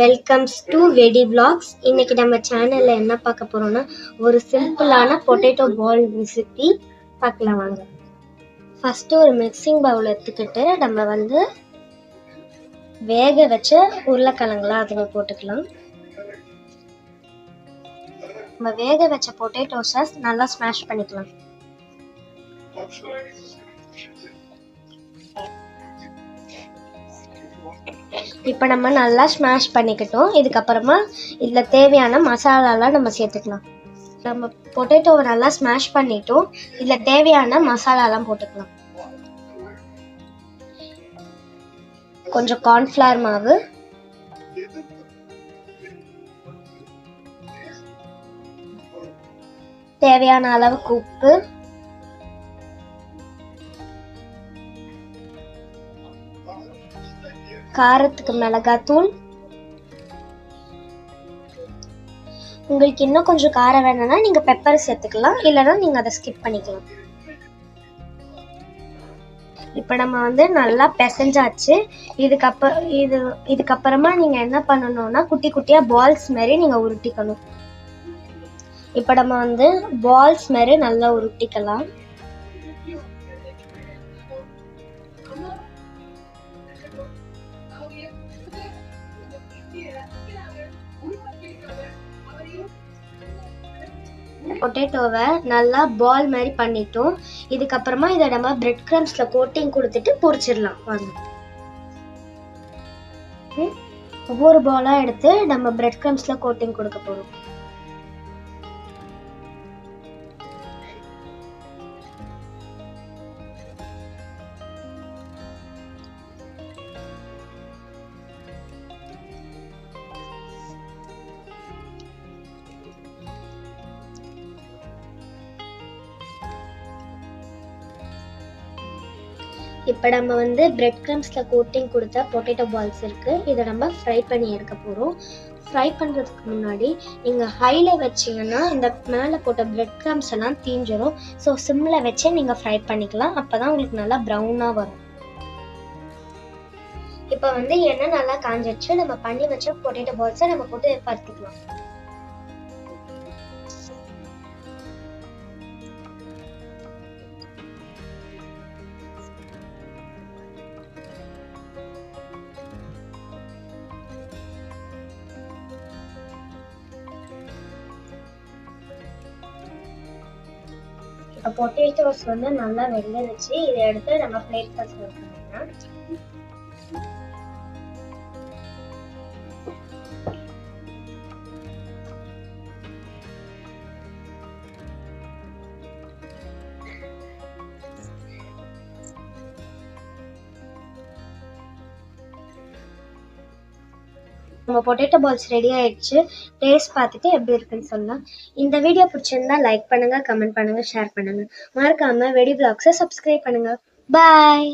Welcomes to வெடி blocks இன்னைக்கு நம்ம சேனல்ல என்ன பார்க்க போறோம்னா ஒரு சிம்பிளான பொட்டேட்டோ பால் ரெசிபி பார்க்கலாம் வாங்க. ஃபஸ்ட்டு ஒரு மிக்சிங் பவுல் எடுத்துக்கிட்டு நம்ம வந்து வேக வச்ச உருளைக்கிழங்குலாம் அதில் போட்டுக்கலாம். நம்ம வேக வச்ச பொட்டேட்டோஸை நல்லா ஸ்மாஷ் பண்ணிக்கலாம். இப்போ நம்ம நல்லா ஸ்மாஷ் பண்ணிக்கிட்டோம். இதுக்கப்புறமா இதில் தேவையான மசாலாலாம் நம்ம சேர்த்துக்கலாம். நம்ம பொட்டேட்டோவை நல்லா ஸ்மாஷ் பண்ணிட்டோம். இதில் தேவையான மசாலாலாம் போட்டுக்கலாம். கொஞ்சம் கார்ன்ஃப்ளவர் மாவு. தேவையான அளவுக்கு உப்பு. காரத்துக்கு மிளகாத்தூள். உங்களுக்கு இன்னும் கொஞ்சம் காரம் வேணும்னா நீங்கள் பெப்பர் சேர்த்துக்கலாம். இல்லைன்னா நீங்கள் அதை ஸ்கிப் பண்ணிக்கலாம். இப்போ நம்ம வந்து நல்லா பிசைஞ்சாச்சு. இதுக்கப்புறம் இது இதுக்கப்புறமா நீங்கள் என்ன பண்ணணும்னா குட்டி குட்டியாக பால்ஸ் மாதிரி நீங்கள் உருட்டிக்கணும். இப்போ நம்ம வந்து பால்ஸ் மாதிரி நல்லா உருட்டிக்கலாம். பொட்டேட்டோவை நல்லா பால் மாதிரி பண்ணிட்டோம். இதுக்கப்புறமா இதை நம்ம பிரெட் கிரம்ஸ்ல கோட்டிங் கொடுத்துட்டு பொரிச்சிடலாம். வாங்க. ஒவ்வொரு பாலாக எடுத்து நம்ம பிரெட் க்ரம்ஸில் கோட்டிங் கொடுக்க போகிறோம் இப்போ நம்ம வந்து பிரெட் க்ரம்ஸில் கோட்டிங் கொடுத்த பொட்டேட்டோ பால்ஸ் இருக்குது இதை நம்ம ஃப்ரை பண்ணி எடுக்க போகிறோம் ஃப்ரை பண்ணுறதுக்கு முன்னாடி நீங்கள் ஹையில் வச்சீங்கன்னா இந்த மேலே போட்ட பிரெட் க்ரம்ஸ் எல்லாம் தீஞ்சிரும். ஸோ சிம்மில் வச்சே நீங்கள் ஃப்ரை பண்ணிக்கலாம். அப்போ தான் உங்களுக்கு நல்லா ப்ரௌனாக வரும். இப்போ வந்து எண்ணெய் நல்லா காஞ்சிடுச்சு நம்ம பண்ணி வச்ச பொட்டேட்டோ பால்ஸை நம்ம போட்டு பருத்துக்கலாம். பொட்டேட்டோஸ் வந்து நல்லா வெந்துருச்சு. இதை எடுத்து நம்ம பிளேட்ல சர்வ் பண்ணிக்கலாம் நம்ம பொட்டேட்டோ பால்ஸ் ரெடி ஆயிடுச்சு. டேஸ்ட் பார்த்துட்டு எப்படி இருக்குன்னு சொல்லலாம். இந்த வீடியோ பிடிச்சிருந்தா லைக் பண்ணுங்க கமெண்ட் பண்ணுங்க ஷேர் பண்ணுங்க. மறக்காம வெடி பிளாக்ஸை சப்ஸ்கிரைப் பண்ணுங்க. பாய்